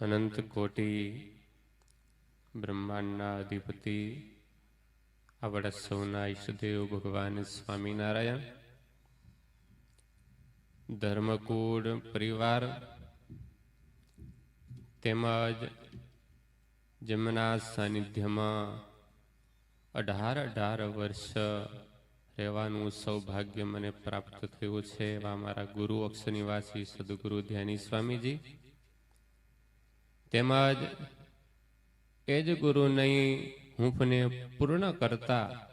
અનંત કોટી બ્રહ્માંડના અધિપતિ આપણા સૌના ઈષ્ટદેવ ભગવાન સ્વામિનારાયણ. ધર્મકૂળ પરિવાર, તેમજ જેમના સાનિધ્યમાં અઢાર અઢાર વર્ષ રહેવાનું સૌભાગ્ય મને પ્રાપ્ત થયું છે એવા મારા ગુરુ અક્ષનિવાસી સદગુરુ ધ્યાની સ્વામીજી. તેમજ એ જ ગુરુની હૂંફને પૂર્ણ કરતા,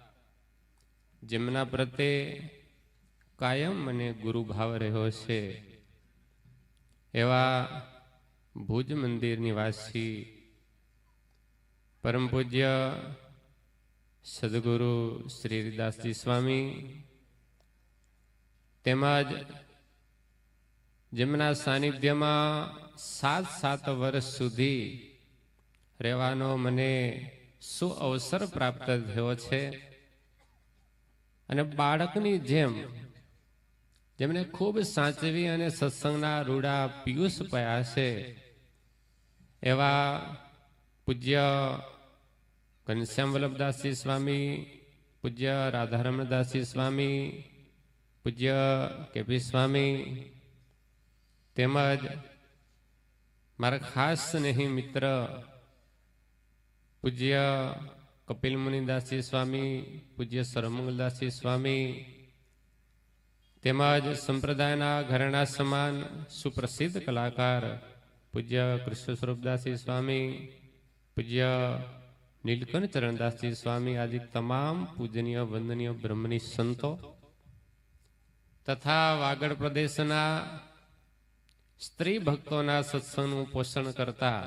જેમના પ્રત્યે કાયમ મને ગુરુ ભાવ રહ્યો છે. એવા ભુજ મંદિરની વાસી પરમ પૂજ્ય સદગુરુ શ્રી હરિદાસજી સ્વામી, તેમજ જેમના સાનિધ્યમાં સાત સાત વર્ષ સુધી રહેવાનો મને શું અવસર પ્રાપ્ત થયો છે? અને બાળકની જેમ જેમને ખૂબ સાચવી અને સત્સંગના રૂડા પિયુષ પયા છે, એવા પૂજ્ય ઘનશ્યામ વલ્લભદાસજી સ્વામી, પૂજ્ય રાધારમણદાસજી સ્વામી, પૂજ્ય કેપી સ્વામી તેમજ મારા ખાસ સ્નેહી મિત્ર પૂજ્ય કપિલ મુનિદાસજી સ્વામી, પૂજ્ય સરમંગલદાસજી સ્વામી, તેમજ સંપ્રદાયના ઘરેણા સમાન સુપ્રસિદ્ધ કલાકાર પૂજ્ય કૃષ્ણ સ્વરૂપદાસજી સ્વામી, પૂજ્ય નીલકંઠ ચરણદાસજી સ્વામી આદિ તમામ પૂજનીય, વંદનીય, બ્રહ્મની સંતો તથા વાગડ પ્રદેશના સ્ત્રી ભક્તોના સત્સંગનું પોષણ કરતા,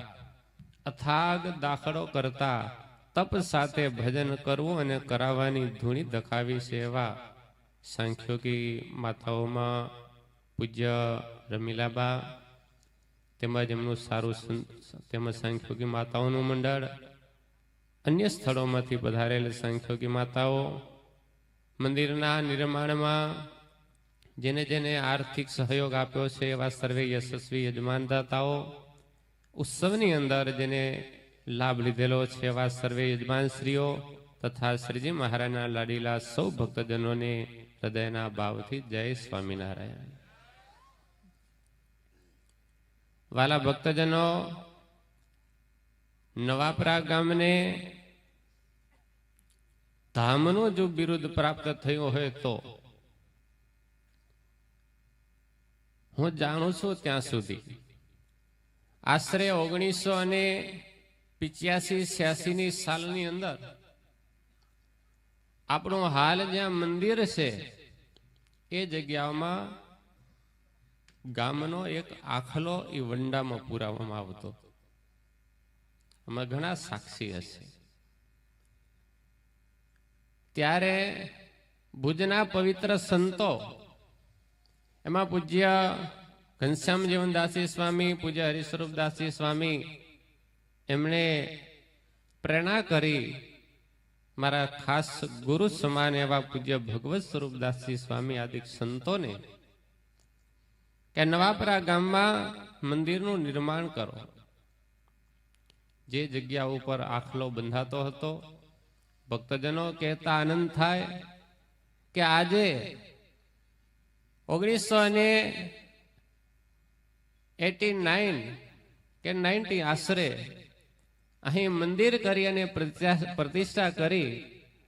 અથાગ દાખલો કરતા, તપ સાથે ભજન કરવું અને કરાવવાની ધૂણી દખાવી છે એવા સાંખ્યોગી માતાઓમાં પૂજ્ય રમીલાબા તેમજ એમનું સારું તેમજ સાંખ્યોગી માતાઓનું મંડળ, અન્ય સ્થળોમાંથી પધારેલ સાંખ્યોગી માતાઓ, મંદિરના નિર્માણમાં જેને જેને આર્થિક સહયોગ આપ્યો છે એવા સર્વે યશસ્વી યજમાનદાતાઓ, ઉત્સવની અંદર જેને લાભ લીધેલો છે એવા સર્વે યજમાનશ્રીઓ તથા શ્રીજી મહારાજના લાડીલા સૌ ભક્તજનોને હૃદયના ભાવથી જય સ્વામિનારાયણ. વાલા ભક્તજનો, નવાપરા ગામને ધામનું જો બિરુદ પ્રાપ્ત થયું હોય તો હું જાણું છું ત્યાં સુધી. આશરે ઓગણીસો અને પિચ્યાસી છ્યાસી ની સાલની અંદર આપણું હાલ જ્યાં મંદિર છે, એ જગ્યામાં ગામનો એક આખલો એ વંડામાં પુરાવામાં આવતો. આમાં ઘણા સાક્ષી હશે. ત્યારે ભુજના પવિત્ર સંતો એમાં પૂજ્ય ઘનશ્યામ જીવનદાસી સ્વામી, પૂજ્ય હરિસ્વરૂપદાસજી સ્વામી, એમણે પ્રેરણા કરી મારા ખાસ ગુરુ સમાન એવા પૂજ્ય ભગવત સ્વરૂપદાસજી સ્વામી આદિ સંતોને કે નવાપરા ગામમાં મંદિરનું નિર્માણ કરો. જે જગ્યા ઉપર આખલો બંધાતો હતો, ભક્તજનો કહેતા આનંદ થાય કે આજે ઓગણીસો અને એટી નાઇન કે નાઇન્ટી આશરે અહીં મંદિર કરી અને પ્રતિષ્ઠા કરી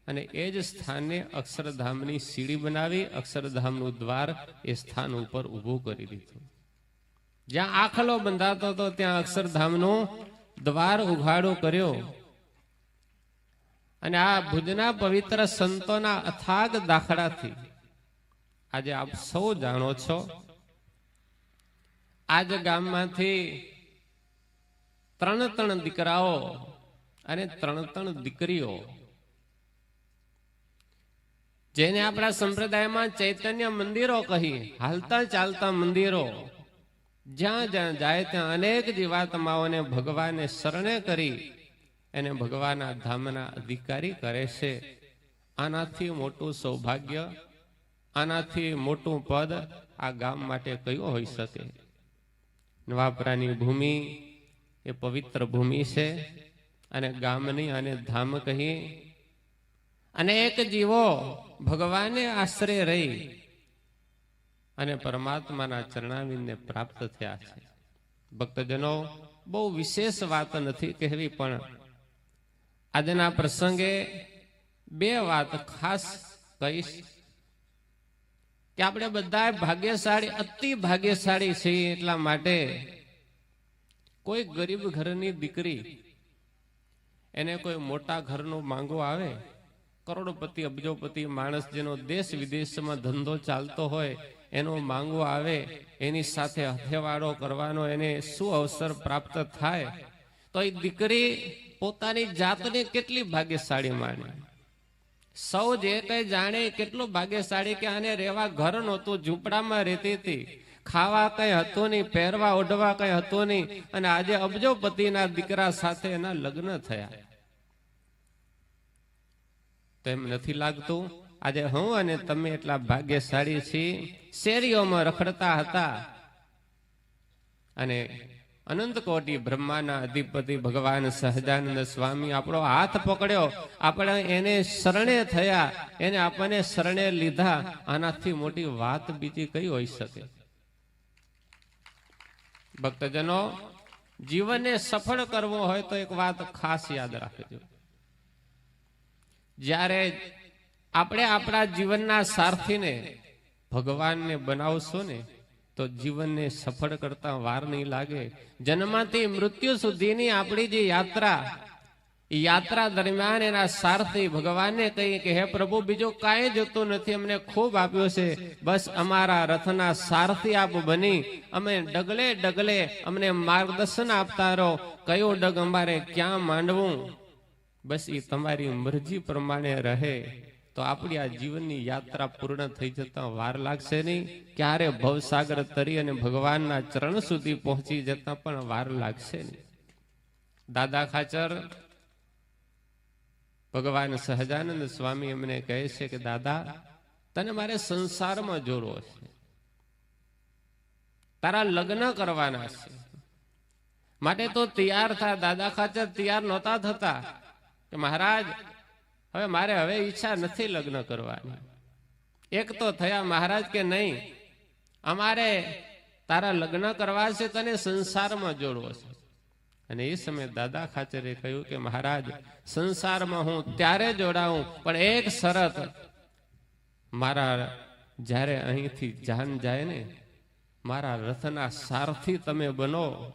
અને એ જ સ્થાને અક્ષરધામની સીડી બનાવી, અક્ષરધામનું દ્વાર એ સ્થાન ઉપર ઊભું કરી દીધું. જ્યાં આખલો બંધાતો હતો, ત્યાં અક્ષરધામનું દ્વાર ઉઘાડો કર્યો. અને આ ભુજના પવિત્ર સંતોના અથાગ દાખલાથી આજે આપ સૌ જાણો છો. આજ ગામમાંથી ત્રણ ત્રણ દીકરાઓ અને ત્રણ ત્રણ દીકરીઓ, જેને આપણા સંપ્રદાયમાં ચૈતન્ય મંદિરો કહી, હાલતા ચાલતા મંદિરો, જ્યાં જ્યાં જાય ત્યાં અનેક જીવાત્માઓને ભગવાને શરણે કરી એને ભગવાનના ધામના અધિકારી કરે છે. આનાથી મોટું સૌભાગ્ય આનાથી મોટું પદ આ ગામ માટે કયું હોઈ શકે? નવાપરાની ભૂમિ એ પવિત્ર ભૂમિ છે અને ગામની અને ધામ કહી અનેક જીવો ભગવાને આશરે રહી અને પરમાત્માના ચરણાવીને પ્રાપ્ત થયા છે. ભક્તજનો, બહુ વિશેષ વાત નથી કહેવી, પણ આજના પ્રસંગે બે વાત ખાસ કહીશ. કે આપણે બધા ભાગ્યશાળી, અતિ ભાગ્યશાળી છીએ એટલા માટે કોઈ ગરીબ ઘરની દીકરી એને કોઈ મોટા ઘરનો માંગો આવે, કરોડપતિ, અબજોપતિ, માણસ જેનો દેશ વિદેશમાં ધંધો ચાલતો હોય, એનો માંગો આવે, એની સાથે હથેવાડો કરવાનો, એને શું અવસર પ્રાપ્ત થાય, તો એ દીકરી પોતાની જાતને કેટલી ભાગ્યશાળી માને? સૌ જે કઈ જાણે કેટલું ભાગ્યશાળી કે આને રહેવા ઘર નહોતું, ઝૂંપડામાં રહેતી હતી. ખાવા કઈ હતું નહીં, પહેરવા, ઓઢવા કઈ હતું નહીં અને આજે અબજોપતિના દીકરા સાથે એના લગ્ન થયા. તો એમ નથી લાગતું, આજે હું અને તમે એટલા ભાગ્યશાળી છીએ. શેરીઓમાં રખડતા હતા. અને અનંત કોટી બ્રહ્માના અધિપતિ ભગવાન સહજાનંદ સ્વામી આપણો હાથ પકડ્યો. આપણે એને શરણે થયા, એને આપણને શરણે લીધા. આનાથી મોટી વાત બીજી કઈ હોઈ શકે? ભક્તજનો, જીવનને સફળ કરવો હોય તો એક વાત ખાસ યાદ રાખજો. જ્યારે આપણે આપણા જીવનના સારથીને ભગવાનને બનાવશો ને તો જીવનને સફળ કરતા વાર નહીં લાગે. જન્મથી મૃત્યુ સુધીની આપણી જે યાત્રા યાત્રા દરમિયાન એના સારથી ભગવાનને કહીએ કે, હે પ્રભુ, બીજું કાંઈ જોતું નથી, અમને ખૂબ આપ્યો છે. બસ અમારા રથના સારથી આપ બની. અમે ડગલે ડગલે અમને માર્ગદર્શન આપતા રહો. કયો ડગ અમારે ક્યાં માંડવું? બસ એ તમારી મરજી પ્રમાણે રહે. તો આપણી આ જીવનની યાત્રા પૂર્ણ થઈ જતા વાર લાગશે નહીં. ક્યારે ભવસાગર તરી અને ભગવાનના ચરણ સુધી પહોંચી જતા પણ વાર લાગશે નહીં. દાદા ખાચર, ભગવાન સહજાનંદ સ્વામી અમને કહે છે કે, દાદા, તને મારે સંસારમાં જોડવો છે. તારા લગ્ન કરવાના છે. માટે તો તૈયાર થા. દાદા ખાચર તૈયાર નહોતા થતા કે, મહારાજ હવે મારે હવે ઈચ્છા નથી લગ્ન કરવાની. એક તો થયા મહારાજ કે નહીં, અમારે તારા લગ્ન કરવા છે તને સંસારમાં જોડવો છે. અને એ સમયે દાદા ખાચરે કહ્યું કે મહારાજ, સંસારમાં હું ત્યારે જોડાઉં પણ એક શરત, મારા જ્યારે અહીંથી જાન જાય ને, મારા રથના સારથી તમે બનો.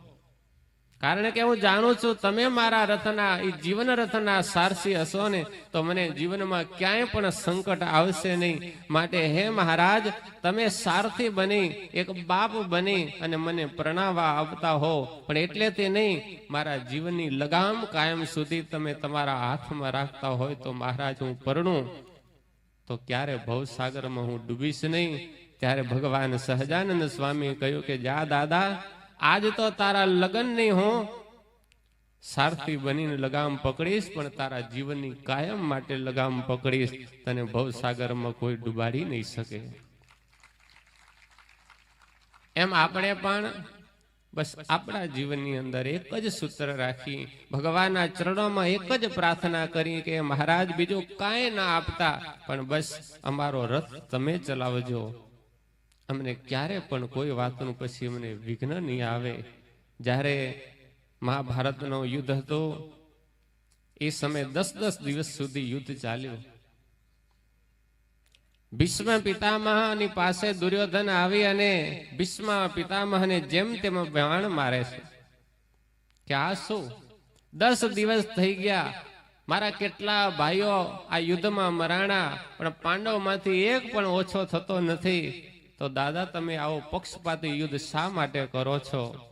કારણ કે હું જાણું છું, તમે મારા રથના એ જીવન રથના સારસી હશો ને, તો મને જીવનમાં ક્યાંય પણ સંકટ આવશે નહીં. માટે હે મહારાજ, તમે સારથી બની, એક બાપ બની અને મને પ્રણાવવા આવતા હો. પણ એટલે તે નહીં, મારા જીવનની લગામ કાયમ સુધી તમે તમારા હાથમાં રાખતા હોય તો મહારાજ, હું પરણું. તો ક્યારે ભવસાગરમાં હું ડૂબીશ નહીં? ત્યારે ભગવાન સહજાનંદ સ્વામી કહ્યું કે, જા દાદા આજ તો તારા લગ્ન નહીં હું સારથી બનીને લગામ પકડીશ, પણ તારા જીવનની કાયમ માટે લગામ પકડીશ. તને ભવસાગરમાં કોઈ ડુબાડી નહીં શકે. એમ આપણે પણ બસ આપણા જીવનની અંદર એક જ સૂત્ર રાખી, ભગવાનના ચરણોમાં એક જ પ્રાર્થના કરી કે મહારાજ બીજું કાંઈ ના આપતા, પણ બસ અમારો રથ તમે ચલાવજો. અમને ક્યારે પણ કોઈ વાતનું પછી અમને વિઘ્ન નહીં આવે. જ્યારે મહાભારતનો યુદ્ધ હતો, એ સમય દસ દસ દિવસ સુધી યુદ્ધ ચાલ્યું. ભીષ્મ પિતામહની પાસે દુર્યોધન આવી અને ભીષ્મ પિતામહને જેમ તેમ બાણ મારે છે. કે આ શું? દસ દિવસ થઈ ગયા. મારા કેટલા ભાઈઓ આ યુદ્ધમાં મરાણા, પણ પાંડવમાંથી એક પણ ઓછો થતો નથી. તો દાદા, તમે આવો પક્ષપાતી યુદ્ધ શા માટે કરો છો?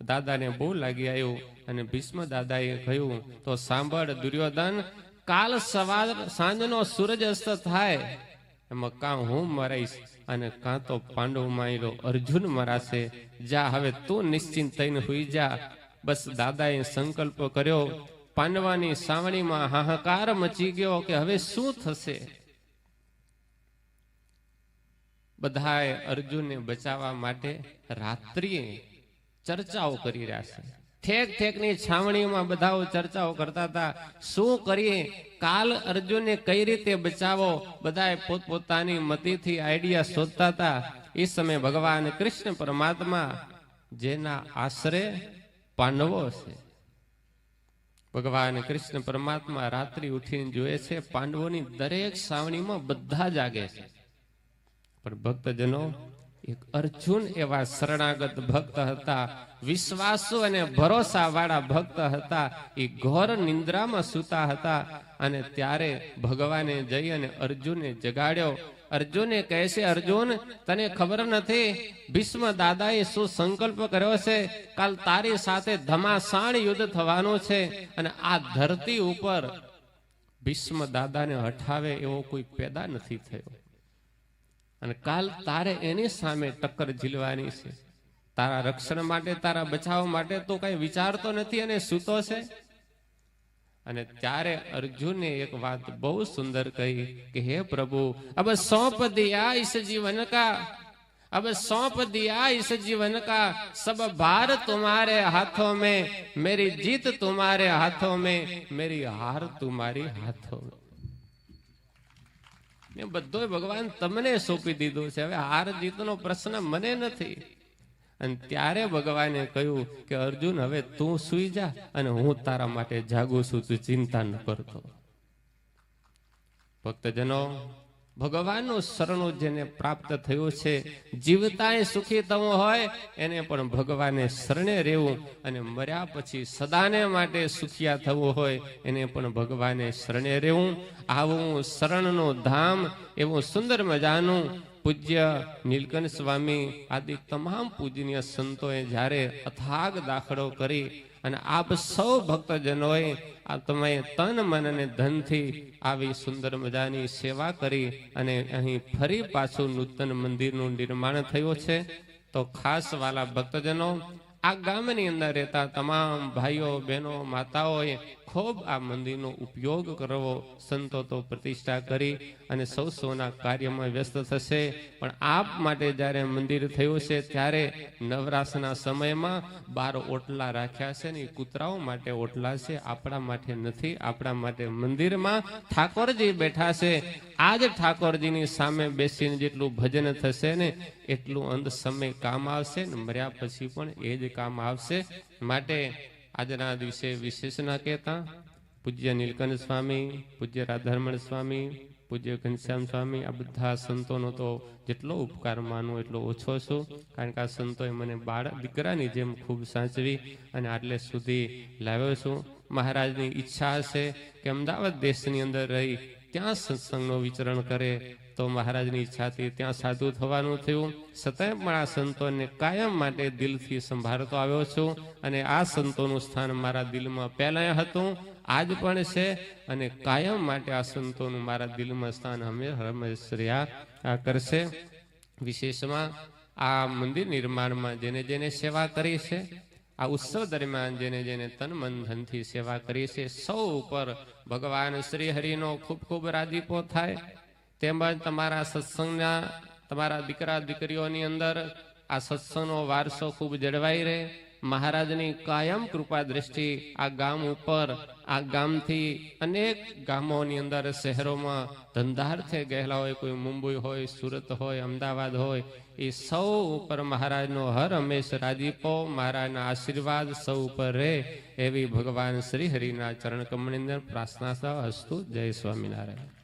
દાદાને બહુ લાગી આવ્યું અને ભીષ્મ દાદાએ કહ્યું, તો સાંભળ દુર્યોધન, કાલ સવાર સાંજનો સૂરજ અસ્ત થાય. એમાં કાં હું મરાઈશ? અને કાં તો પાંડવ માયલો અર્જુન મરાશે. જા, હવે તું નિશ્ચિંત થઈને હોઈ જા. બસ દાદાએ સંકલ્પ કર્યો. પાંડવાની સાવણીમાં હાહાકાર મચી ગયો કે હવે શું થશે? બધાએ અર્જુનને બચાવવા માટે રાત્રિએ ચર્ચાઓ કરી રહ્યા છે. ઠેક ઠેકની છાવણીમાં બધાઓ ચર્ચાઓ કરતા હતા, શું કરીએ? કાલ અર્જુનને કઈ રીતે બચાવો? બધાએ પોતપોતાની મતીથી આઈડિયા શોધતા હતા. એ સમયે ભગવાન કૃષ્ણ પરમાત્મા, જેના આશરે પાંડવો છે. ભગવાન કૃષ્ણ પરમાત્મા રાત્રિ ઉઠીને જોયે છે, પાંડવોની દરેક સાવણીમાં બધા જાગે છે. પણ ભક્તજનો એક અર્જુન એવા શરણાગત ભક્ત હતા. વિશ્વાસુ અને ભરોસા વાળા ભક્ત હતા. એ ઘોર નિંદ્રામાં સૂતા હતા અને ત્યારે ભગવાને જઈ અને અર્જુને જગાડ્યો. અર્જુને કહે છે, અર્જુન, તને ખબર નથી, ભીષ્મ દાદાએ શું સંકલ્પ કર્યો છે? કાલ તારી સાથે ધમાસાણ યુદ્ધ થવાનું છે અને આ ધરતી ઉપર ભીષ્મ દાદાને હઠાવે એવો કોઈ પેદા નથી થયો. અને કાલ તારે એની સામે ટક્કર ઝીલવાની છે તારા રક્ષણ માટે તારા બચાવ માટે તો કઈ વિચારતો નથી અને સૂતો છે અને ત્યારે અર્જુને એક વાત બહુ સુંદર કહી કે હે પ્રભુ अब सौंप दिया इस जीवन का अब सौंप दिया इस जीवन का सब भार तुम्हारे हाथों में मेरी जीत तुम्हारे हाथों में मेरी हार तुम्हारी हाथों में બધો ભગવાન તમને સોંપી દીધું છે. હવે હાર જીતનો પ્રશ્ન મને નથી. અને ત્યારે ભગવાને કહ્યું કે, અર્જુન, હવે તું સુઈ જા અને હું તારા માટે જાગું છું. તું ચિંતા ન કરતો ભક્તજનો ભગવાનનું શરણો જેને પ્રાપ્ત થયું છે જીવતાએ સુખી થવું હોય, એને પણ ભગવાને શરણે રહેવું અને મર્યા પછી સદાને માટે સુખિયા થવું હોય, એને પણ ભગવાને શરણે રહેવું. આવું શરણનું ધામ, એવું સુંદર મજાનું પૂજ્ય નીલકંઠ સ્વામી આદિ તમામ પૂજનીય સંતોએ જ્યારે અથાગ દાખલો કરી અને આપ સૌ ભક્તજનોએ આ તમે તન મન અને ધનથી આવી સુંદર મજાની સેવા કરી અને અહીં ફરી પાછું નૂતન મંદિરનું નિર્માણ થયું છે. તો ખાસ વાલા ભક્તજનો આ ગામની અંદર રહેતા તમામ ભાઈઓ, બહેનો, માતાઓએ ખૂબ આ મંદિરનો ઉપયોગ કરવો, સંતો તો પ્રતિષ્ઠા કરી અને સૌ સૌના કાર્યમાં વ્યસ્ત થશે. પણ આપ માટે જ્યારે મંદિર થયું છે, ત્યારે નવરાશના સમયમાં બાર ઓટલા રાખ્યા છે ને કૂતરાઓ માટે ઓટલા છે, આપણા માટે નથી, આપણા માટે મંદિરમાં ઠાકોરજી બેઠા છે. આજ ઠાકોરજીની સામે બેસીને જેટલું ભજન થશે ને એટલું અંત સમય કામ આવશે ને મર્યા પછી પણ એ જ કામ આવશે. માટે આજના દિવસે વિશેષ ના કહેતા. પૂજ્ય નીલકંઠ સ્વામી, પૂજ્ય રાધારમણ સ્વામી, પૂજ્ય ઘનશ્યામ સ્વામી, આ બધા સંતોનો તો જેટલો ઉપકાર માનવો એટલો ઓછો છું. કારણ કે આ સંતોએ મને બાળ દીકરાની જેમ ખૂબ સાચવી અને આટલે સુધી લાવ્યો છું. મહારાજની ઈચ્છા હશે કે અમદાવાદ દેશની અંદર રહી ત્યાં સત્સંગનો વિચરણ કરે તો મહારાજની ઈચ્છાથી ત્યાં સાધુ થવાનું થયું. છતાંય પણ આ સંતોને કાયમ માટે દિલથી સંભાળતો આવ્યો છું અને આ સંતોનું સ્થાન મારા દિલમાં પહેલાં હતું, આજ પણ છે અને કાયમ માટે આ સંતોનું મારા દિલમાં સ્થાન અમે હંમેશ કરશે. વિશેષમાં આ મંદિર નિર્માણમાં જેને જેને સેવા કરી છે, આ ઉત્સવ દરમિયાન જેને જેને તન મન સેવા કરી છે, સૌ ઉપર ભગવાન શ્રી હરિનો ખૂબ ખૂબ રાજીપો થાય. તેમજ તમારા સત્સંગના, તમારા દીકરા, દીકરીઓની અંદર આ સત્સંગનો વારસો ખૂબ જળવાઈ રહે. મહારાજની કાયમ કૃપા દ્રષ્ટિ આ ગામ ઉપર, આ ગામથી અનેક ગામોની અંદર, શહેરોમાં ધંધાર્થે ગયેલા હોય, કોઈ મુંબઈ હોય, સુરત હોય, અમદાવાદ હોય, એ સૌ ઉપર મહારાજનો હર હંમેશ રાજીપો, મહારાજના આશીર્વાદ સૌ ઉપર રહે એવી ભગવાન શ્રી હરિના ચરણ કમળની અંદર પ્રાર્થના હસ્તુ જય સ્વામિનારાયણ.